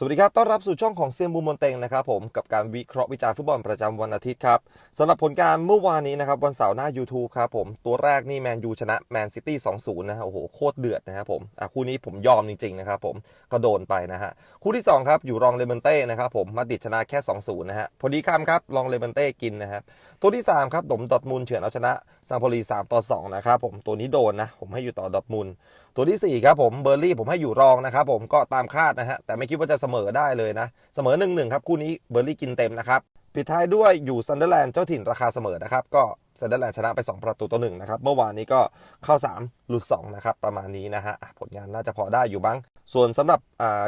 สวัสดีครับ ต้อนรับสู่ช่องของเซียนบูมอนเตงนะครับผม กับการวิเคราะห์วิจารณ์ฟุตบอลประจำวันอาทิตย์ครับสำหรับผลการเมื่อวานนี้นะครับ วันเสาร์หน้า YouTube ครับผม ตัวแรกนี่แมนยูชนะแมนซิตี้2-0นะฮะ โอ้โห โคตรเดือดนะครับผม อะ คู่นี้ผมยอมจริงๆนะครับผม ก็โดนไปนะฮะ คู่ที่ 2 ครับ อยู่รองเลเมนเต้นะครับผม มาดิดชนะแค่2-0นย์นะฮะ พอดีคำครับ รองเลเมนเต้กินนะครับ ตัวที่ 3 ครับ ดมดอทมูลเฉือนเอาชนะซางโพลี3ต่อ2นะครับผม ตัวนี้โดนนะ ผมให้อยู่ต่อดอทมูล ตัวที่ 4 ครับผมเบอร์ลี่ผมให้อยู่รองนะครับผมก็ตามคาดนะฮะแต่ไม่คิดว่าจะเสมอได้เลยนะ เสมอ1นหนึ่งครับคู่นี้เบอร์ลี่กินเต็มนะครับปิดท้ายด้วยอยู่ซันเดอร์แลนด์เจ้าถิ่นราคาเสมอนะครับก็ซันเดอร์แลนด์ชนะไป 2 ประตูต่อหนึ่งนะครับเมื่อวานนี้ก็เข้า 3 หลุด2นะครับประมาณนี้นะฮะผลงานน่าจะพอได้อยู่บ้าง ส่วนสำหรับ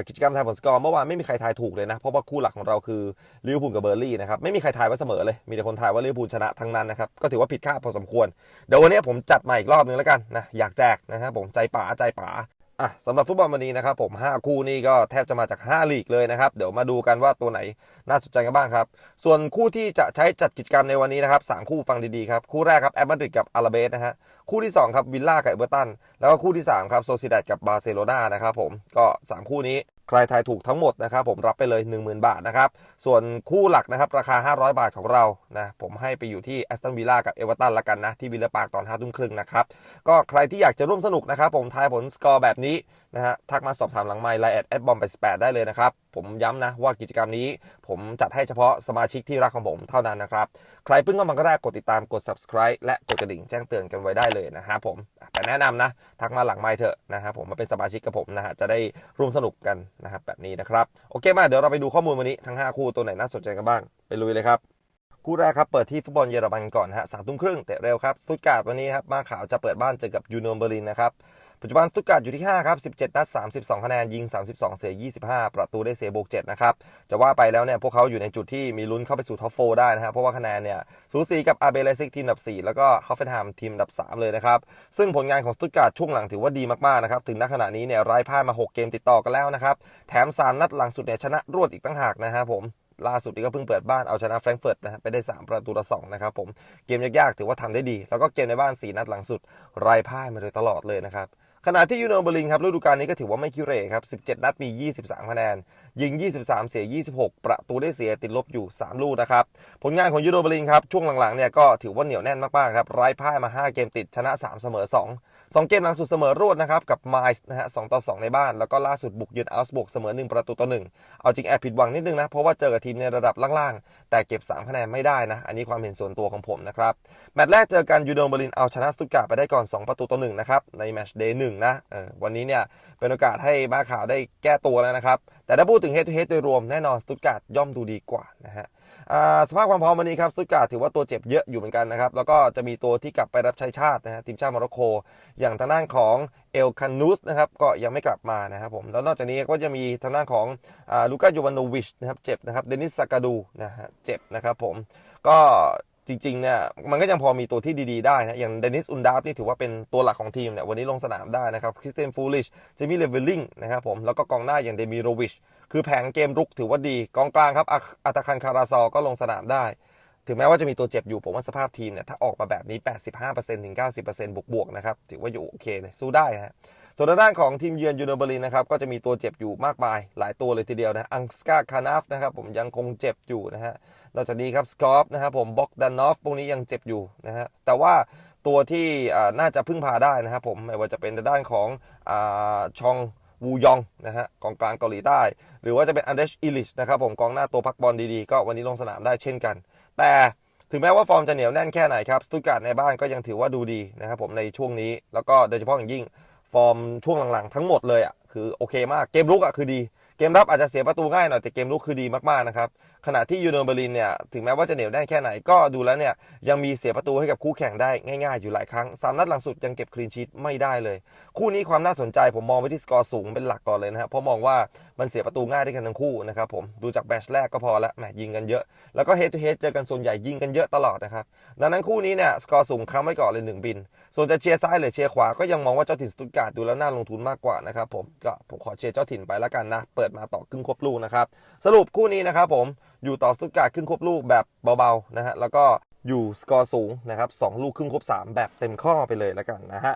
กิจกรรมทายผลสกอร์เมื่อวานไม่มีใครทายถูกเลยนะ เพราะว่าคู่หลักของเราคือลิเวอร์พูลกับเบอร์ลี่นะครับไม่มีใครทายว่าเสมอเลย มีแต่คนทายว่าลิเวอร์พูลชนะทั้งนั้นนะครับก็ถือว่าผิดคาดพอสมควร เดี๋ยววันนี้ผมจัดมาอีกรอบนึงแล้วกันนะอยากแจกนะครับผมใจป๋าใจป๋า อะสำหรับฟุตบอลวันนี้นะครับผม 5 คู่นี้ก็แทบจะมาจาก 5 ลีกเลยนะครับ เดี๋ยวมาดูกันว่าตัวไหนน่าสนใจกันบ้างครับ ส่วนคู่ที่จะใช้จัดกิจกรรมในวันนี้นะครับสามคู่ฟังดีๆครับ คู่แรกครับแอตมาดริดกับอาราเบสนะฮะคู่ที่2ครับวิลล่ากับเอเวอร์ตันแล้วก็คู่ที่3ครับโซซิดาดกับบาร์เซโลนานะครับผมก็ 3 คู่นี้ ใครทายถูกทั้งหมดนะครับผมรับไปเลย 10,000 บาทนะครับ ส่วนคู่หลักนะครับราคา 500 บาทของเรานะผมให้ไปอยู่ที่แอสตันวิลล่ากับเอเวอร์ตันละกันนะ ที่วิลเลปาร์คตอน5ทุ่มครึ่งนะครับ ก็ใครที่อยากจะร่วมสนุกนะครับผมทายผลสกอร์แบบนี้นะฮะทักมาสอบถามหลังไมล์ไลน์แอดแอดบอมไป18ได้เลยนะครับผมย้ำนะว่ากิจกรรมนี้ ผมจัดให้เฉพาะสมาชิกที่รักของผมเท่านั้นนะครับ ใครเพิ่งเข้ามาก็ได้กดติดตามกด subscribe และกดกระดิ่งแจ้งเตือนกันไว้ได้เลยนะครับผมแต่แนะนำนะทักมาหลังไมค์เถอะนะครับผมมาเป็นสมาชิกกับผมนะฮะจะได้ร่วมสนุกกันนะครับแบบนี้นะครับโอเคมาเดี๋ยวเราไปดูข้อมูลวันนี้ทั้ง 5 คู่ตัวไหนน่าสนใจกันบ้างไปลุยเลยครับคู่แรกครับ เปิดที่ฟุตบอลเยอรมันก่อนฮะสามทุ่มครึ่งเตะเร็วครับสตุตการ์ดวันนี้ครับมาขาวจะเปิดบ้านเจอกับยูโนเบอร์ลินนะครับ ปัจจุบันสตุการ์ดอยู่ที่ 5 ครับ 17 นัด 32 คะแนน ยิง 32 เสีย 25 ประตูได้เสียบวก 7 นะครับ จะว่าไปแล้วเนี่ย พวกเขาอยู่ในจุดที่มีลุ้นเข้าไปสู่ท็อปโฟได้นะครับเพราะว่าคะแนนเนี่ย สูสีกับอาเบเลซิกทีมอันดับ 4 แล้วก็ฮอฟเฟนแฮมทีมอันดับ 3 เลยนะครับ ซึ่งผลงานของสตุการ์ดช่วงหลังถือว่าดีมากๆนะครับ ถึงณขณะนี้เนี่ยไร้พ่ายมา 6 เกมติดต่อกันแล้วนะครับ แถม 3 นัดหลังสุดเนี่ยชนะรวดอีกตั้งหากนะครับผมล่าสุดนี้ก็เพิ่งเปิดบ้านเอาชนะแฟรงก์เฟิร์ตนะฮะไปได้ 3 ประตูต่อ2นะครับผมเกมยากๆถือว่าทำได้ดี แล้วก็เกมในบ้าน 4 นัดหลังสุดไร้พ่ายมาโดยตลอดเลยนะครับ ขณะที่ยูโนเบอร์ลิงครับฤดูกาลนี้ก็ถือว่าไม่คิเรครับ 17 นัดมี 23 คะแนน ยิง 23 เสีย 26 ประตูได้เสียติดลบอยู่ 3 ลูกนะครับ ผลงานของยูโนเบอร์ลิงครับ ช่วงหลังๆเนี่ยก็ถือว่าเหนียวแน่นมากๆครับไร้พ่ายมา 5 เกมติดชนะ 3 เสมอ 2 2เกมหลังสุดเสมอรวดนะครับกับไมส์นะฮะ2ต่อ 2 ในบ้าน แล้วก็ล่าสุดบุกเยือนอัลส์บวกเสมอ 1 ประตูต่อ 1 เอาจริงแอบผิดหวังนิดนึงนะ เพราะว่าเจอกับทีมในระดับล่างๆ แต่เก็บ 3 คะแนนไม่ได้นะ อันนี้ความเห็นส่วนตัวของผมนะครับ แมตช์แรกเจอกันยูโนเบอร์ลินเอาชนะสตุตการ์ไปได้ก่อน 2 ประตูต่อ 1 นะครับ ในแมตช์เดย์หนึ่งนะวันนี้เนี่ยเป็นโอกาสให้มาข่าวได้แก้ตัวแล้วนะครับแต่ถ้าพูดถึงเฮดทูเฮดโดยรวมแน่นอนสตุตการ์ดย่อมดูดีกว่านะฮะ สภาพความพร้อมวันนี้ครับสตุตการถือว่าตัวเจ็บเยอะอยู่เหมือนกันนะครับ แล้วก็จะมีตัวที่กลับไปรับใช้ชาตินะฮะทีมชาติโมร็อกโก อย่างทางด้านของเอลคันนูสนะครับก็ยังไม่กลับมานะครับผมแล้วนอกจากนี้ก็จะมีทางด้านของลูก้ายูวานโนวิชนะครับเจ็บนะครับเดนิสซากาดูนะฮะเจ็บนะครับผมก็จริงๆเนี่ยมันก็ยังพอมีตัวที่ดีๆได้นะอย่างเดนิสอุนดาฟนี่ถือว่าเป็นตัวหลักของทีมเนี่ยวันนี้ลงสนามได้นะครับคริสเตนฟูลิชเจมี่เลเวลลิงนะครับผมแล้วก็กองหน้าอย่างเดมิโรวิช คือแผงเกมรุกถือว่าดี กองกลางครับอัตคันคาราซอก็ลงสนามได้ ถึงแม้ว่าจะมีตัวเจ็บอยู่ ผมว่าสภาพทีมเนี่ยถ้าออกมาแบบนี้ 85%ถึง 90%บวกๆนะครับ ถือว่าอยู่โอเคเลยสู้ได้ฮะส่วนด้านของทีมเยือนยูโนเบอร์ลินนะครับก็จะมีตัวเจ็บอยู่มากมาย หลายตัวเลยทีเดียวนะอังสกาคานาฟนะครับผมยังคงเจ็บอยู่นะฮะนอกจากนี้ครับสกอฟนะครับผมบ็อกดานอฟพวกนี้ยังเจ็บอยู่นะฮะแต่ว่าตัวที่น่าจะพึ่งพาได้นะครับผมไม่ว่าจะเป็นด้านของชอง วูยองนะฮะกองกลางเกาหลีใต้ หรือว่าจะเป็นอันเดชอิลิชนะครับผมกองหน้าตัวพักบอลดีๆ ก็วันนี้ลงสนามได้เช่นกัน แต่ถึงแม้ว่าฟอร์มจะเหนียวแน่นแค่ไหนครับสตุตการ์ดในบ้านก็ยังถือว่าดูดีนะครับผมในช่วงนี้แล้วก็โดยเฉพาะอย่างยิ่งฟอร์มช่วงหลังๆ ทั้งหมดเลยอะคือโอเคมากเกมลุกอะคือดี เกมรับอาจจะเสียประตูง่ายหน่อยแต่เกมลุกคือดีมากๆนะครับ ขณะที่ยูโนเบอร์ลินเนี่ยถึงแม้ว่าจะเหนียวแน่นแค่ไหนก็ดูแล้วเนี่ยยังมีเสียประตูให้กับคู่แข่งได้ง่ายๆอยู่หลายครั้งสามนัดหลังสุดยังเก็บคลีนชีตไม่ได้เลย คู่นี้ความน่าสนใจผมมองไปที่สกอร์สูงเป็นหลักก่อนเลยนะครับเพราะมองว่ามันเสียประตูง่ายได้กันทั้งคู่นะครับผมดูจากแบชแรกก็พอละแหมยิงกันเยอะ แล้วก็เฮดทูเฮดเจอกันส่วนใหญ่ยิงกันเยอะตลอดนะครับดังนั้นคู่นี้เนี่ยสกอร์สูงค้ำไว้ก่อนเลยหนึ่งบิน ส่วนจะเชียร์ซ้ายหรือเชียร์ขวาก็ยังมองว่าเจ้าถิ่นสตุตการ์ดดูแล้วน่าลงทุนมากกว่านะครับผมก็ผมขอเชียร์เจ้าถิ่นไปแล้วกันนะเปิดมาต่อครึ่งครบลูกนะครับสรุปคู่นี้นะครับผม อยู่ต่อสตุตการ์ดขึ้นควบลูกแบบเบาๆนะฮะแล้วก็อยู่สกอร์สูงนะครับสลูกครึ่งครบ3 แบบเต็มข้อไปเลยแล้วกันนะฮะ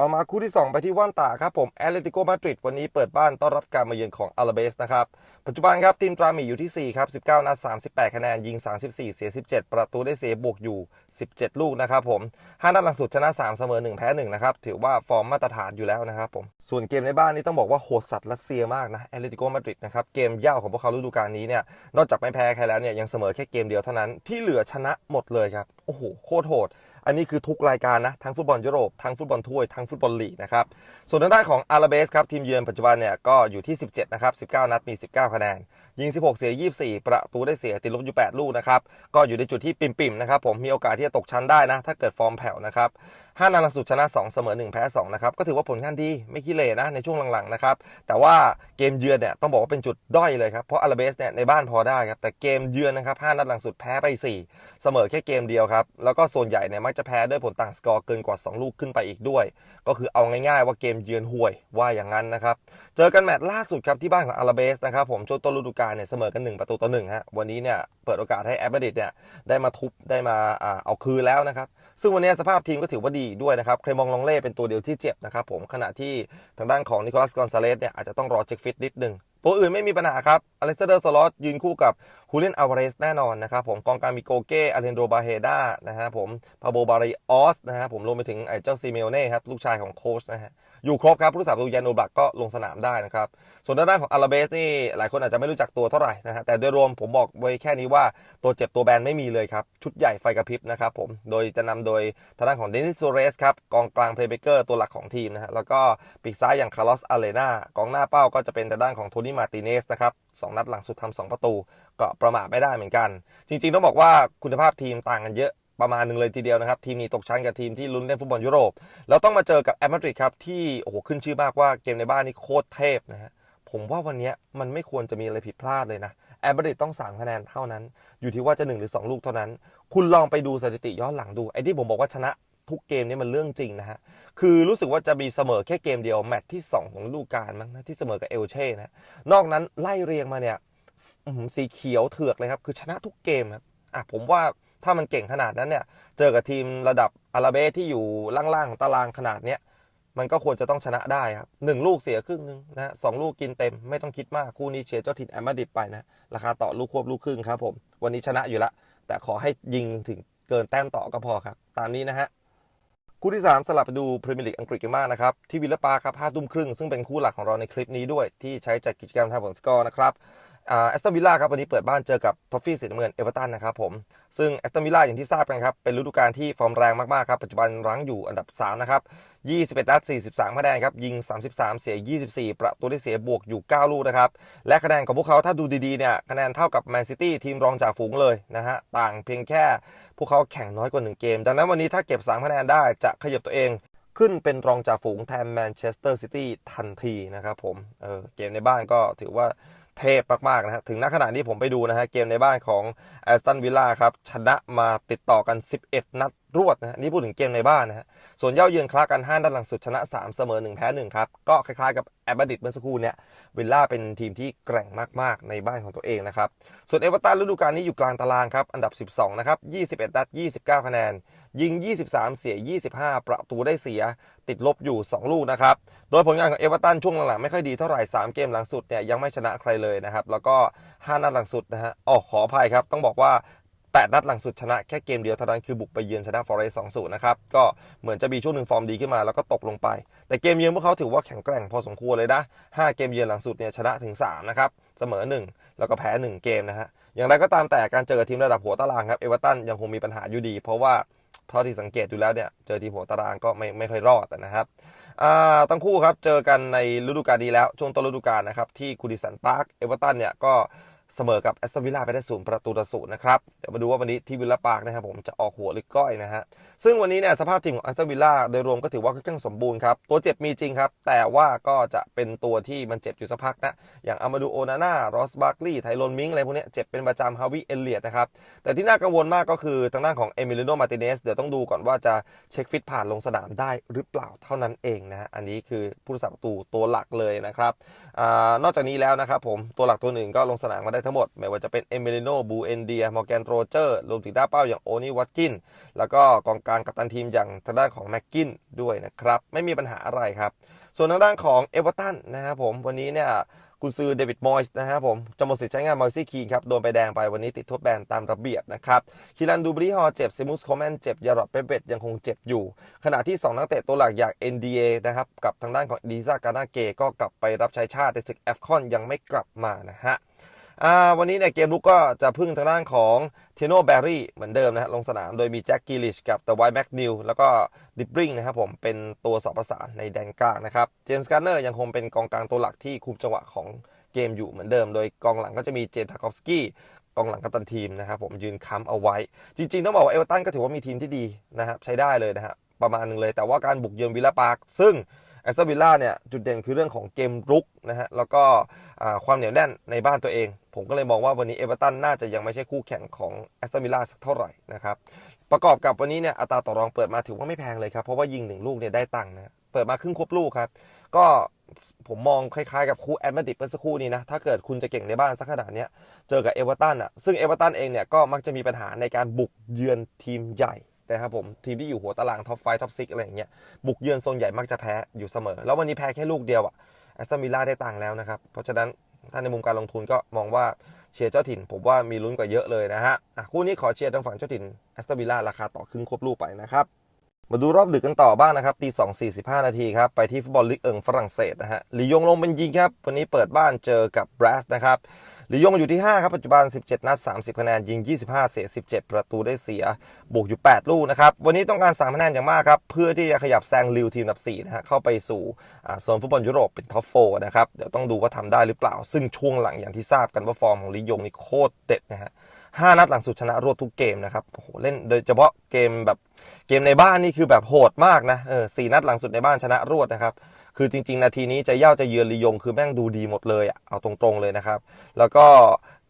ต่อมาคู่ที่ 2 ไปที่ว่านตาครับผมแอตเลติโกมาดริดวันนี้เปิดบ้านต้อนรับการมาเยือนของอาราเบสนะครับ ปัจจุบันครับทีมตราหมีอยู่ที่ 4 ครับ 19 นัด 38 คะแนน ยิง 34 เสีย 17 ประตูได้เสียบวกอยู่ 17 ลูกนะครับผม5นัดหลังสุดชนะ 3 เสมอ 1 แพ้ 1 นะครับ ถือว่าฟอร์มมาตรฐานอยู่แล้วนะครับผม ส่วนเกมในบ้านนี่ต้องบอกว่าโหดสัตว์รัสเซียมากนะแอตเลติโกมาดริดนะครับ เกมเย่าของพวกเขาฤดูกาลนี้เนี่ย นอกจากไม่แพ้ใครแล้วเนี่ยยังเสมอแค่เกมเดียวเท่านั้นที่เหลือชนะหมดเลยครับ โอ้โหโคตรโหด อันนี้คือทุกรายการนะทั้งฟุตบอลยุโรปทั้งฟุตบอลถ้วยทั้งฟุตบอลลีกนะครับส่วนทางด้านของอาราเบสครับทีมเยือนปัจจุบันเนี่ยก็อยู่ที่ 17นะครับ19 นัดมี 19 คะแนน ยิง 16 เสีย 24 ประตูได้เสียติดลบอยู่ 8 ลูกนะครับก็อยู่ในจุดที่ปิ่มๆนะครับผมมีโอกาสที่จะตกชั้นได้นะถ้าเกิดฟอร์มแผ่วนะครับ 5นัดล่าสุดชนะ 2 เสมอ 1 แพ้2นะครับก็ถือว่าผลงานดีไม่ขี้เหร่นะในช่วงหลังๆนะครับแต่ว่าเกมเยือนเนี่ยต้องบอกว่าเป็นจุดด้อยเลยครับเพราะอาราเบสเนี่ยในบ้านพอได้ครับแต่เกมเยือนนะครับ5นัดหลังสุดแพ้ไป 4 เสมอแค่เกมเดียวครับแล้วก็ส่วนใหญ่เนี่ยมักจะแพ้ด้วยผลต่างสกอร์เกินกว่า 2 ลูกขึ้นไปอีกด้วย ก็คือเอาง่ายๆว่าเกมเยือนห่วยว่าอย่างนั้นนะครับเจอกันแมตช์ล่าสุดครับที่บ้านของอาราเบสนะครับผมช่วงต้นฤดูกาลเนี่ยเสมอกัน 1 ประตูต่อ1ฮะวันนี้เนี่ยเปิดโอกาสให้แอปเปิดิตเนี่ยได้มาทุบได้มาอ่าเอาคืนแล้วนะครับ ซึ่งวันนี้สภาพทีมก็ถือว่าดีด้วยนะครับ เคลมองลองเล่เป็นตัวเดียวที่เจ็บนะครับผม ขณะที่ทางด้านของนิโคลัสกอนซาเลสเนี่ยอาจจะต้องรอเช็คฟิตนิดนึง ตัวอื่นไม่มีปัญหาครับ อเล็กซานเดอร์สลอตยืนคู่กับฮูเลียนอัลวาเรสแน่นอนนะครับผม กองกลางมีโกเก้อาเรนโดบาเฮดานะฮะผม พาโบบาริออสนะฮะผมรวมไปถึงไอ้เจ้าซีเมลเน่ครับ ลูกชายของโค้ชนะฮะ อยู่ครบครับผู้รักษาประตูยานโนบักก็ลงสนามได้นะครับ ส่วนด้านด้าของอาราเบสนี่หลายคนอาจจะไม่รู้จักตัวเท่าไหร่นะฮะแต่โดยรวมผมบอกไว้แค่นี้ว่าตัวเจ็บตัวแบนไม่มีเลยครับ ชุดใหญ่ไฟกระพริบนะครับผมโดยจะนำโดยทางด้านของเดนิสโซเรสครับกองกลางเพลย์เบเกอร์ตัวหลักของทีมนะฮะแล้วก็ปีกซ้ายอย่างคาร์ลอสอาเลนากองหน้าเป้าก็จะเป็นทางด้านของโทนี่มาติเนสนะครับสองนัดหลังสุดทำสองประตูก็ประมาทไม่ได้เหมือนกัน จริงๆต้องบอกว่าคุณภาพทีมต่างกันเยอะ ประมาณหนึ่งเลยทีเดียวนะครับ ทีมนี้ตกชั้นกับทีมที่ลุ้นเล่นฟุตบอลยุโรป แล้วต้องมาเจอกับแอตมาดริดครับ ที่โอ้โหขึ้นชื่อมากว่าเกมในบ้านนี่โคตรเทพนะฮะผมว่าวันนี้มันไม่ควรจะมีอะไรผิดพลาดเลยนะแอตมาดริดต้อง3คะแนนเท่านั้น อยู่ที่ว่าจะ 1 หรือ 2 ลูกเท่านั้น คุณลองไปดูสถิติย้อนหลังดูไอ้ที่ผมบอกว่าชนะทุกเกมนี่มันเรื่องจริงนะฮะ คือรู้สึกว่าจะมีเสมอแค่เกมเดียว แมตช์ที่ 2 ของฤดูกาลมั้งนะที่เสมอกับเอลเช่นะ นอกนั้นไล่เรียงมาเนี่ยสีเขียวเถือกเลยครับ คือชนะทุกเกมครับอะผมว่า ถ้ามันเก่งขนาดนั้นเนี่ย เจอกับทีมระดับอาราเบสที่อยู่ล่างๆของตารางขนาดเนี้ยมันก็ควรจะต้องชนะได้ครับหนึ่งลูกเสียครึ่งหนึงนะสองลูกกินเต็มไม่ต้องคิดมากคู่นี้เชียร์เจ้าถิ่นแอมมาดริดไปนะ ราคาต่อลูกควบลูกครึ่งครับผมวันนี้ชนะอยู่ละ แต่ขอให้ยิงถึงเกินแต้มต่อก็พอครับ ตามนี้นะฮะคู่ที่ 3 สลับไปดูพรีเมียร์ลีกอังกฤษกันบ้างนะครับ ที่วิลล่าปาครับ5ทุ่มครึ่งซึ่งเป็นคู่หลักของเราในคลิปนี้ด้วย ที่ใช้จัดกิจกรรมทำผลสกอร์นะครับ แอสตันวิลล่าครับวันนี้เปิดบ้านเจอกับทอฟฟี่สีน้ำเงินเอเวอร์ตันนะครับผมซึ่งแอสตันวิลล่าอย่างที่ทราบกันครับ เป็นฤดูกาลที่ฟอร์มแรงมาก ๆ ครับ ปัจจุบันรั้งอยู่อันดับ 3 นะครับ 21นัด43คะแนนครับ ยิง 33 เสีย 24 ประตูได้เสียบวกอยู่ 9 ลูกนะครับ และคะแนนของพวกเขาถ้าดูดี ๆ เนี่ยคะแนนเท่ากับแมนซิตี้ทีมรองจากฝูงเลยนะฮะต่างเพียงแค่พวกเขาแข่งน้อยกว่า 1 เกม ดังนั้นวันนี้ถ้าเก็บ 3 คะแนนได้จะขยับตัวเองขึ้นเป็นรองจ่าฝูงแทนแมนเชสเตอร์ซิตี้ทันทีนะครับผมเออเกมในบ้านก็ถือว่า เทพมากๆนะฮะถึงณขณะนี้ผมไปดูนะฮะเกมในบ้านของแอสตันวิลล่าครับชนะมาติดต่อกัน 11 นัด รวดนะฮะนี่พูดถึงเกมในบ้านนะฮะส่วนเย่าเยือนคลากัน5นัดหลังสุดชนะ 3 เสมอ 1 แพ้ 1 ครับ ก็คล้ายๆกับแอบบดิดเมื่อสักครู่เนี่ยวิลล่าเป็นทีมที่แกร่งมากๆในบ้านของตัวเองนะครับ ส่วนเอเวอร์ตันฤดูกาลนี้อยู่กลางตารางครับ อันดับ 12 นะครับ 21 นัด 29 คะแนน ยิง 23 เสีย 25 ประตูได้เสีย ติดลบอยู่ 2 ลูกนะครับ โดยผลงานของเอเวอร์ตันช่วงหลังๆ ไม่ค่อยดีเท่าไหร่ 3 เกมหลังสุดเนี่ยยังไม่ชนะใครเลยนะครับ แล้วก็ 5 นัดหลังสุดนะฮะอ๋อขออภัยครับ ต้องบอกว่า 8 นัดหลังสุดชนะแค่เกมเดียวเท่านั้นคือบุกไปเยือนชนะฟอเรสต์2-0นย์นะครับ ก็เหมือนจะมีช่วงหนึ่งฟอร์มดีขึ้นมาแล้วก็ตกลงไป แต่เกมเยือนพวกเขาถือว่าแข็งแกร่งพอสมควรเลยนะ 5 เกมเยือนหลังสุดเนี่ยชนะถึง 3 นะครับ เสมอ 1 แล้วก็แพ้ 1 เกมนะฮะ อย่างไรก็ตามแต่การเจอทีมระดับหัวตารางครับเอเวอเรตันยังคงมีปัญหาอยู่ดี เพราะว่าเท่าที่สังเกตดูแล้วเนี่ยเจอทีมหัวตารางก็ไม่ไม่ค่อยรอดนะครับอ่าทั้งคู่ครับเจอกันในฤดูกาลนี้แล้วช่วงต้นฤดูกาลนะครับที่คูดิสันพาร์คเอเวอร์ตันเนี่ยก็ เสมอกับแอสตันวิลล่าไปได้ศูนย์ประตูต่อศูนย์นะครับ เดี๋ยวมาดูว่าวันนี้ที่วิลล่าปาร์คนะครับผมจะออกหัวหรือก้อยนะฮะ ซึ่งวันนี้เนี่ยสภาพทีมของแอสตันวิลล่าโดยรวมก็ถือว่าค่อนข้างสมบูรณ์ครับ ตัวเจ็บมีจริงครับ แต่ว่าก็จะเป็นตัวที่มันเจ็บอยู่สักพักนะ อย่างอามาดูโอนาน่ารอสบาร์กลีย์ไทโรนมิงอะไรพวกนี้เจ็บเป็นประจำฮาวิเอเลียตนะครับ แต่ที่น่ากังวลมากก็คือทางด้านของเอมิลิโนมาติเนสเดี๋ยวต้องดูก่อนว่าจะเช็คฟิตผ่านลงสนามได้หรือเปล่าเท่านั้นเองนะอันนี้คือผู้รักษาประตูตัวหลักเลยนะครับอนอกจากนี้แล้วนะครับผมตัวหลักตัวหนึ่งก็ลงสนามมาได้ทั้งหมด ไม่ว่าจะเป็นเอเมิลิโนบูเอนเดียมอร์แกนโรเจอร์รวมถึงด้าเป้าอย่างโอนี่วัตกิน แล้วก็กองกลางกัปตันทีมอย่างทางด้านของแม็กกินด้วยนะครับ ไม่มีปัญหาอะไรครับ ส่วนทางด้านของเอเวอร์ตันนะครับผมวันนี้เนี่ยกุนซือเดวิดมอยส์นะครับผมจะหมดสิทธิ์ใช้งานมอยซี่คีนครับ โดนไปแดงไปวันนี้ติดโทษแบนตามระเบียบนะครับคิรันดูบรีฮอร์เจ็บซิมุสโคแมนเจ็บ ยารอดเปเบตยังคงเจ็บอยู่ ขณะที่ 2 นักเตะตัวหลักอย่าง NDA นะครับ กับทางด้านของดีซากานาเกก็กลับไปรับใช้ชาติในศึกแอฟคอนยังไม่กลับมานะฮะ วันนี้เนี่ยเกมลุกก็จะพึ่งทางด้านของเทโนแบร์รี่เหมือนเดิมนะฮะลงสนามโดยมีแจ็คกิลิชกับต e ไวแม็กนิวแล้วก็ดิบริงนะครับผมเป็นตัวสอบประสานในแดนกลางนะครับเจมส์การ์เนอร์ยังคงเป็นกองกลางตัวหลักที่คุมจังหวะของเกมอยู่เหมือนเดิม โดยกองหลังก็จะมีเจนทาคอฟสกี้กองหลังกัปตันทีมนะครับผมยืนค้ำเอาไว้ จริงๆ ต้องบอกว่าเอเวอร์ตันก็ถือว่ามีทีมที่ดีนะครับใช้ได้เลยนะฮะประมาณหนึงเลยแต่ว่าการบุกเยือนวิลล่าพาร์คซึ่ง อสตันวิลล่าเนี่ยจุดเด่นคือเรื่องของเกมรุกนะฮะแล้วก็ความเหนียวแน่นในบ้านตัวเอง ผมก็เลยมองว่าวันนี้เอเวอร์ตันน่าจะยังไม่ใช่คู่แข่งของแอสตันวิลล่าสักเท่าไหร่นะครับประกอบกับวันนี้เนี่ยอัตราต่อรองเปิดมาถือว่าไม่แพงเลยครับ เพราะว่ายิงหนึ่งลูกเนี่ยได้ตังค์นะเปิดมาครึ่งครบลูกครับก็ผมมองคล้ายๆกับคู่แอดมาดริดเมื่อสักครู่นี้นะ ถ้าเกิดคุณจะเก่งในบ้านสักขนาดนี้เจอกับเอเวอร์ตันอะซึ่งเอเวอร์ตันเองเนี่ยก็มักจะมีปัญหาในการบุกเยือนทีมใหญ่ นะครับผมทีมที่อยู่หัวตารางท็อปไฟท็อปซิกอะไรอย่างเงี้ยบุกเยือนโซนใหญ่มักจะแพ้อยู่เสมอ แล้ววันนี้แพ้แค่ลูกเดียวอะแอสตันวิลล่าได้ตังค์แล้วนะครับ เพราะฉะนั้นถ้าในมุมการลงทุนก็มองว่าเชียร์เจ้าถิ่น ผมว่ามีลุ้นกว่าเยอะเลยนะฮะคู่นี้ขอเชียร์ทางฝั่งเจ้าถิ่นแอสตันวิลล่าราคาต่อครึ่งควบลูกไปนะครับมาดูรอบดึกกันต่อบ้างนะครับตีสองสี่สิบห้านาทีครับไปที่ฟุตบอลลีกเอิงฝรั่งเศสนะฮะลียงลงเป็นยิงครับวันนี้เปิดบ้านเจอกับบรัสนะครับ ลียงอยู่ที่ 5 ครับ ปัจจุบัน 17 นัด 30 คะแนน ยิง 25 เสีย 17 ประตูได้เสีย บวกอยู่ 8 ลูกนะครับ วันนี้ต้องการ 3 คะแนนอย่างมากครับ เพื่อที่จะขยับแซงลิวทีมอันดับ 4 นะฮะ เข้าไปสู่โซนฟุตบอลยุโรปเป็นท็อปโฟนะครับ เดี๋ยวต้องดูว่าทำได้หรือเปล่า ซึ่งช่วงหลังอย่างที่ทราบกันว่าฟอร์มของลียงนี่โคตรเด็ดนะฮะห้านัดหลังสุดชนะรวดทุกเกมนะครับ โอ้โห เล่นโดยเฉพาะเกมแบบเกมในบ้านนี่คือแบบโหดมากนะ เออสี่นัดหลังสุดในบ้านชนะรวดนะครับ คือจริง ๆ นาทีนี้จะเย่าจะเยือนลียง คือแม่งดูดีหมดเลยเอาตรงๆเลยนะครับ แล้วก็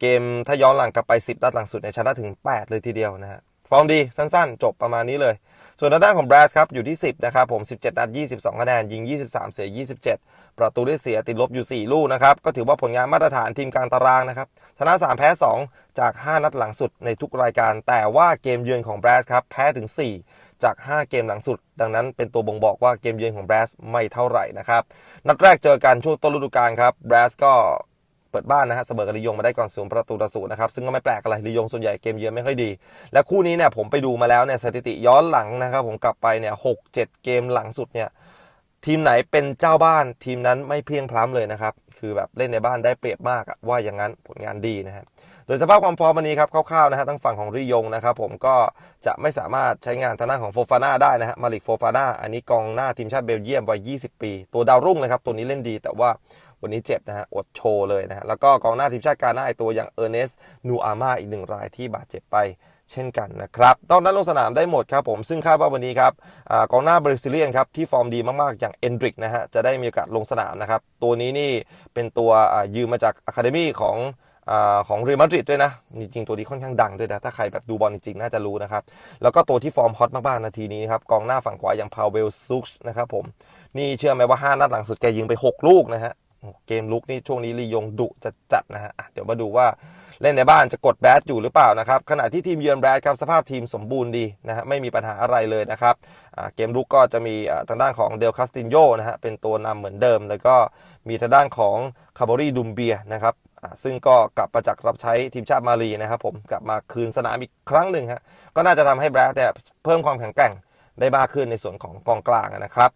เกมถ้าย้อนหลังกลับไป 10นัดหลังสุดในชนะถึง 8 เลยทีเดียวนะฮะฟอร์มดีสั้นๆ จบประมาณนี้เลย ส่วนด้านของแบรสครับอยู่ที่ 10 นะครับผม 17 นัด 22 คะแนน ยิง 23 เสีย 27 ประตูได้เสียติดลบอยู่ 4 ลูกนะครับ ก็ถือว่าผลงานมาตรฐานทีมกลางตารางนะครับชนะ 3 แพ้ 2 จาก 5 นัดหลังสุดในทุกรายการ แต่ว่าเกมเยือนของแบรสครับแพ้ถึง 4 จาก 5 เกมหลังสุด ดังนั้นเป็นตัวบ่งบอกว่าเกมเยือนของแบรสไม่เท่าไหร่นะครับ นัดแรกเจอกันช่วงต้นฤดูกาลครับแบรสก็เปิดบ้านนะฮะเสมอกับลียงมาได้ก่อนศูนย์ประตูต่อศูนย์นะครับซึ่งก็ไม่แปลกอะไรลียงส่วนใหญ่เกมเยือนไม่ค่อยดี และคู่นี้เนี่ยผมไปดูมาแล้วเนี่ยสถิติย้อนหลังนะครับผมกลับไปเนี่ยหกเจ็ดเกมหลังสุดเนี่ยทีมไหนเป็นเจ้าบ้านทีมนั้นไม่เพียงพล้ำเลยนะครับคือแบบเล่นในบ้านได้เปรียบมากอะว่าอย่างนั้นผลงานดีนะฮะ โดยสภาพความพร้อมวันนี้ครับคร่าวๆนะฮะทั้งฝั่งของริยงนะครับผมก็จะไม่สามารถใช้งานทางด้านของโฟฟาน่าได้นะฮะมาลิกโฟฟาน่าอันนี้กองหน้าทีมชาติเบลเยียมวัย 20 ปี ตัวดาวรุ่งเลยครับตัวนี้เล่นดีแต่ว่าวันนี้เจ็บนะฮะ อดโชว์เลยนะฮะ แล้วก็กองหน้าทีมชาติกาหน้าไอตัวอย่างเออร์เนส นูอาม่าอีกหนึ่งรายที่บาดเจ็บไปเช่นกันนะครับตอนนั้นลงสนามได้หมดครับผม ซึ่งคาดว่าวันนี้ครับอกองหน้าบราซิเลียนครับที่ฟอร์มดีมากๆ อย่างเอนดริกนะฮะ จะได้มีโอกาสลงสนามนะครับ ตัวนี้นี่เป็นตัวยืมมาจากอะคาเดมี่ของ ของเรอัลมาดริดด้วยนะ จริงๆตัวนี้ค่อนข้างดังด้วยนะ ถ้าใครแบบดูบอลจริงๆ น่าจะรู้นะครับ แล้วก็ตัวที่ฟอร์มฮอตมากๆ นาทีนี้ครับ กองหน้าฝั่งขวาอย่างพาวเวลซุกนะครับผม นี่เชื่อไหมว่า 5 นัดหลังสุดแกยิงไป 6 ลูกนะฮะ เกมลุกนี่ช่วงนี้ลียงดุจะจัดนะฮะ เดี๋ยวมาดูว่า เล่นในบ้านจะกดแบดอยู่หรือเปล่านะครับขณะที่ทีมเยือนแบดครับสภาพทีมสมบูรณ์ดีนะฮะไม่มีปัญหาอะไรเลยนะครับเกมลุกก็จะมีทางด้านของเดลคาสตินโยนะฮะเป็นตัวนำเหมือนเดิม แล้วก็มีทางด้านของคาร์บอรีดุมเบียนะครับซึ่งก็กลับมาจากรับใช้ทีมชาติมาลีนะครับผมกลับมาคืนสนามอีกครั้งหนึ่งฮะก็น่าจะทำให้แบดเนี่ยเพิ่มความแข็งแกร่งได้มากขึ้นในส่วนของกองกลางนะครับ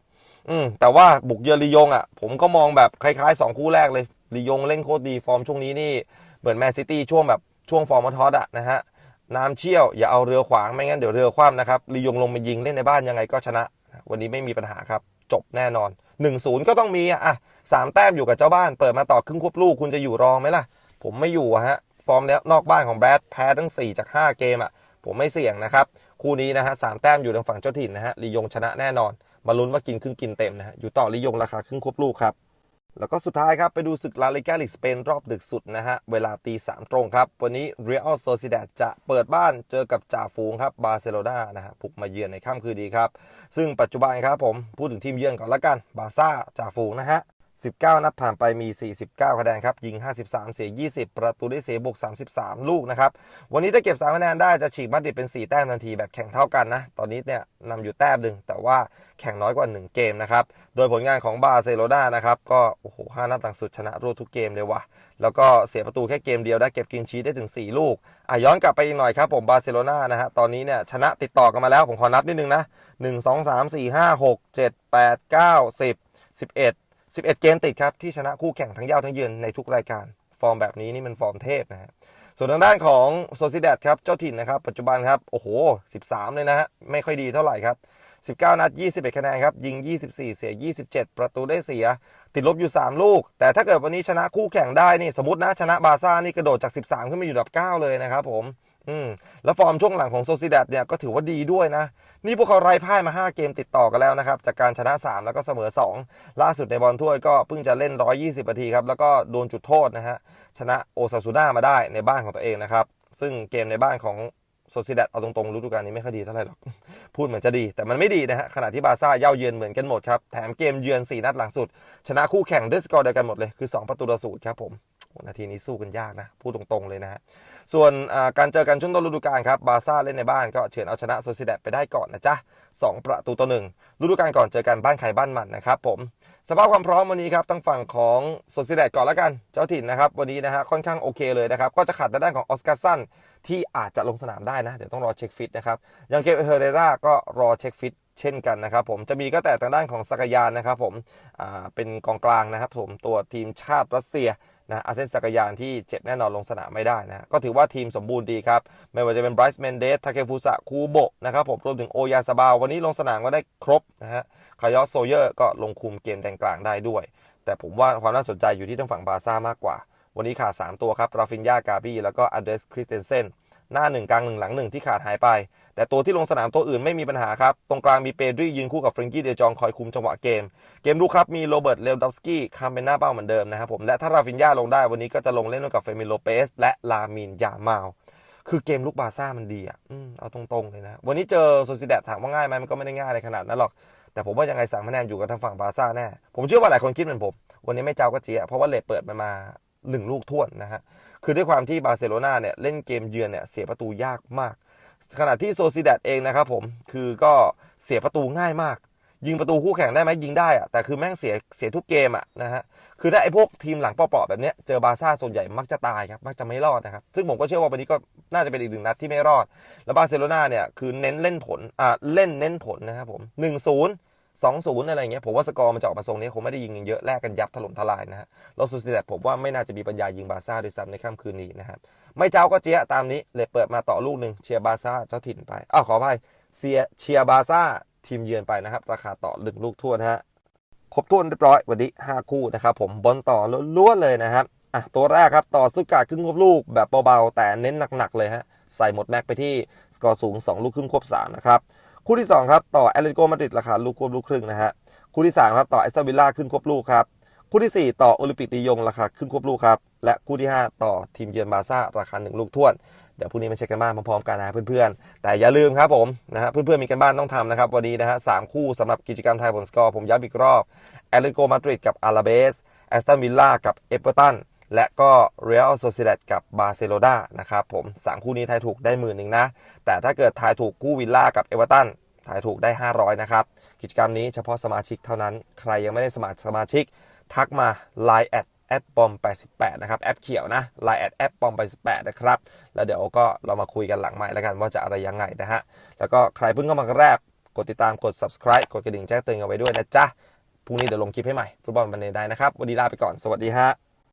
อืมแต่ว่าบุกเยือนลียงอะผมก็มองแบบคล้ายๆ 2 คู่แรกเลยลียงเล่นโคตรดีฟอร์มช่วงนี้นี่ เหมือนแมนซิตี้ช่วงแบบช่วงฟอร์มมาทอสอะนะฮะน้ำเชี่ยวอย่าเอาเรือขวางไม่งั้นเดี๋ยวเรือคว่ำนะครับลียงลงมายิงเล่นในบ้านยังไงก็ชนะ วันนี้ไม่มีปัญหาครับ จบแน่นอน 1-0 ก็ต้องมีอะสามแต้มอยู่กับเจ้าบ้าน เปิดมาต่อครึ่งควบลูกคุณจะอยู่รองไหมล่ะ ผมไม่อยู่ฮะฟอร์มแล้วนอกบ้านของแบรดแพ้ทั้ง 4 จาก 5 เกมอะผมไม่เสี่ยงนะครับคู่นี้นะฮะสามแต้มอยู่ทางฝั่งเจ้าถิ่นนะฮะลียงชนะแน่นอนมาลุ้นว่ากินครึ่งกินเต็มนะฮะอยู่ต่อลิยงราคาครึ่งควบลูกครับ แล้วก็สุดท้ายครับ ไปดูศึกลาลิกาลิกสเปนรอบดึกสุดนะฮะ เวลาตีสามตรงครับ วันนี้เรอัลโซซิดาจะเปิดบ้านเจอกับจ่าฝูงครับบาร์เซโลนานะฮะบุกมาเยือนในค่ำคืนดีครับ ซึ่งปัจจุบันครับผม พูดถึงทีมเยือนก่อนละกันบาร์ซ่าจ่าฝูงนะฮะ 19 นัดผ่านไปมี 49 คะแนนครับ ยิง 53 เสีย 20 ประตูได้เสียบวก 33 ลูกนะครับ วันนี้ถ้าเก็บ 3 คะแนนได้จะฉีกมาดริดเป็น 4 แต้มทันทีแบบแข่งเท่ากันนะ ตอนนี้เนี่ยนำอยู่แต้มหนึ่งแต่ว่าแข่งน้อยกว่า 1 เกมนะครับ โดยผลงานของบาร์เซโลนานะครับ ก็ โอ้โห5นัดหลังสุดชนะรวดทุกเกมเลยว่ะ แล้วก็เสียประตูแค่เกมเดียวได้เก็บกินชีสได้ถึง 4 ลูกอะย้อนกลับไปอีกหน่อยครับผมบาร์เซโลนานะฮะตอนนี้เนี่ยชนะติดต่อกันมาแล้วผมขอนับนิดนึงนะ1 2 3 4 5 6 7 8 9 10 11 11 เกมติดครับ ที่ชนะคู่แข่งทั้งเย้าทั้งเยือนในทุกรายการ ฟอร์มแบบนี้นี่มันฟอร์มเทพนะฮะส่วนทางด้านของโซซิเดตครับ เจ้าถิ่นนะครับ ปัจจุบันครับ โอ้โห 13 เลยนะฮะ ไม่ค่อยดีเท่าไหร่ครับ 19 นัด 21 คะแนนครับ ยิง 24 เสีย 27 ประตูได้เสีย ติดลบอยู่ 3 ลูก แต่ถ้าเกิดวันนี้ชนะคู่แข่งได้นี่ สมมตินะ ชนะบาซ่านี่กระโดดจาก 13 ขึ้นมาอยู่ดับ 9 เลยนะครับผม อืมแล้วฟอร์มช่วงหลังของโซซิเดตเนี่ยก็ถือว่าดีด้วยนะ นี่พวกเขาไร้พ่ายมา 5 เกมติดต่อกันแล้วนะครับ จากการชนะ 3 แล้วก็เสมอ 2 ล่าสุดในบอลถ้วยก็เพิ่งจะเล่น 120นาทีครับ แล้วก็โดนจุดโทษนะฮะ ชนะโอซาซูน่ามาได้ในบ้านของตัวเองนะครับ ซึ่งเกมในบ้านของโซซิเดตเอาตรงๆฤดูกาลนี้ไม่ค่อยดีเท่าไหร่หรอก พูดเหมือนจะดี แต่มันไม่ดีนะฮะขณะที่บาร์ซ่าเย่าเยือนเหมือนกันหมดครับแถมเกมเยือน4นัดหลังสุด ชนะคู่แข่งด้วยสกอร์เดียวกันหมดเลยคือ 2 ประตูต่อศูนย์ครับผม นาทีนี้สู้กันยากนะพูดตรงๆเลยนะฮะส่วนการเจอกันช่วงต้นฤดูกาลครับบาซ่าเล่นในบ้านก็เฉือนเอาชนะโซซิเดตไปได้ก่อนนะจ๊ะ2ประตูต่อหนึ่งฤดูกาลก่อนเจอกันบ้านใครบ้านมันนะครับผมสภาพความพร้อมวันนี้ครับทั้งฝั่งของโซซิเดตก่อนแล้วกันเจ้าถิ่นนะครับวันนี้นะฮะค่อนข้างโอเคเลยนะครับก็จะขาดทางด้านของออสการ์สันที่อาจจะลงสนามได้นะเดี๋ยวต้องรอเช็คฟิตนะครับอย่างเกมเฮเรราก็รอเช็คฟิตเช่นกันนะครับผมจะมีก็แต่ทางด้านของสักยานนะครับผมเป็นกองกลางนะครับผมตัวทีมชาติรัสเซีย นะอาเซนสักยานที่เจ็บแน่นอนลงสนามไม่ได้นะก็ถือว่าทีมสมบูรณ์ดีครับ ไม่ว่าจะเป็นไบรซ์เมนเดสทาเคฟุสะคูโบะนะครับผมรวมถึงโอยาซาบาววันนี้ลงสนามก็ได้ครบนะฮะคายอสโซเยอร์ก็ลงคุมเกมแดนกลางได้ด้วย แต่ผมว่าความน่าสนใจอยู่ที่ทางฝั่งบาซ่ามากกว่า วันนี้ขาด 3 ตัวครับราฟินยากาบี้แล้วก็อันเดรสคริสเตนเซนหน้า 1 กลาง 1 หลัง 1 ที่ขาดหายไป แต่ตัวที่ลงสนามตัวอื่นไม่มีปัญหาครับ ตรงกลางมีเปดรียืนคู่กับเฟรนกี้เดจองคอยคุมจังหวะเกม เกมรุกครับมีโรเบิร์ตเลวดอฟสกี้คามเป็นหน้าเป้าเหมือนเดิมนะครับผม และถ้าราฟินยาลงได้วันนี้ก็จะลงเล่นร่วมกับเฟมิโลเปสและลามินยามาลคือเกมลุกบาซ่ามันดีอะเอาตรงๆเลยนะ วันนี้เจอโซซิเดตถามว่าง่ายไหมมันก็ไม่ได้ง่ายอะไรขนาดนั้นหรอกแต่ผมว่ายังไงสามคะแนนอยู่กับทางฝั่งบาซ่าแน่ ผมเชื่อว่าหลายคนคิดเหมือนผม วันนี้ไม่เจ้าก็เจี๊ยเพราะว่าเลทเปิดมันมาหนึ่งลูกท่วนนะฮะ คือด้วยความที่บาร์เซโลนาเนี่ยเล่นเกมเยือนเนี่ยเสียประตูยากมาก ขณะที่โซซิเดตเองนะครับผมคือก็เสียประตูง่ายมาก ยิงประตูคู่แข่งได้ไหมยิงได้อะแต่คือแม่งเสียเสียทุกเกมอะนะฮะคือถ้าไอ้พวกทีมหลังเปาะๆแบบเนี้ยเจอบาร์ซ่าส่วนใหญ่มักจะตายครับมักจะไม่รอดนะครับซึ่งผมก็เชื่อว่าวันนี้ก็น่าจะเป็นอีกหนึ่งนัดที่ไม่รอด แล้วบาร์เซโลนาเนี่ยคือเน้นเล่นผลอ่าเล่นเน้นผลนะครับผมหนึ่งศูนย์สองศูนย์อะไรเงี้ยผมว่าสกอร์มันจะออกมาทรงนี้คงไม่ได้ยิงกันเยอะแลกกันยับถล่มทลายนะฮะแล้วซูซิเดตผมว่าไม่น่าจะมีปัญญายิงบาร์ซ่าด้วยซ้ำในค่ำคืนนี้นะครับ ไม่เจ้าก็เจี๊ยะตามนี้เลยเปิดมาต่อลูกหนึ่งเชียร์บาซ่าเจ้าถิ่นไปอ้าวขออภัยเชียร์เชียร์บาซ่าทีมเยือนไปนะครับ ราคาต่อหนึ่งลูกทั่วนะฮะครบถ้วนเรียบร้อยวันนี้5คู่นะครับผมบอลต่อล้วนเลยนะครับอะตัวแรกครับต่อสตุตการ์ดครึ่งควบลูกแบบเบาๆ แต่เน้นหนักๆเลยฮะใส่หมดแม็กไปที่สกอร์สูง 2 ลูกครึ่งควบ3นะครับคู่ที่ 2 ครับต่อแอตเลติโกมาดริดราคาลูกควบลูกครึ่งนะฮะคู่ที่ 3 ครับต่อแอสตันวิลล่าครึ่งควบลูกครับคู่ที่ 4 ต่อโอลิมปิกลียงราคาครึ่งควบลูกครับ และคู่ที่ 5 ต่อทีมเยือนบาร์ซ่าราคา 1 ลูกท้วน เดี๋ยวพรุ่งนี้มาเช็คกันบ้านพร้อมๆกันนะเพื่อนๆ แต่อย่าลืมครับผมนะฮะเพื่อนๆมีกันบ้านต้องทำนะครับ วันนี้นะฮะสามคู่สำหรับกิจกรรมไทยผลสกอร์ผมย้ำอีกรอบแอตเลติโกมาดริดกับอาราเบสแอสตันวิลล่ากับเอเวอร์ตันและก็เรอัลโซซิเดตกับบาร์เซโลนานะครับผมสามคู่นี้ทายถูกได้หมื่นหนึ่งนะ แต่ถ้าเกิดทายถูกคู่วิลล่ากับเอเวอร์ตันทายถูกได้ 500 นะครับ กิจกรรมนี้เฉพาะสมาชิกเท่านั้น ใครยังไม่ได้สมัครสมาชิก ทักมา Line แอด แอดปอม88นะครับแอปเขียวนะไลน์แอดแอปปอม88นะครับแล้วเดี๋ยวก็เรามาคุยกันหลังใหม่แล้วกันว่าจะอะไรยังไงนะฮะแล้วก็ใครเพิ่งเข้ามาครั้งแรกกดติดตามกด subscribe กดกระดิ่งแจ้งเตือนเอาไว้ด้วยนะจ๊ะพรุ่งนี้เดี๋ยวลงคลิปให้ใหม่ฟุตบอลบันเดย์ได้นะครับวันนี้ลาไปก่อนสวัสดีฮะ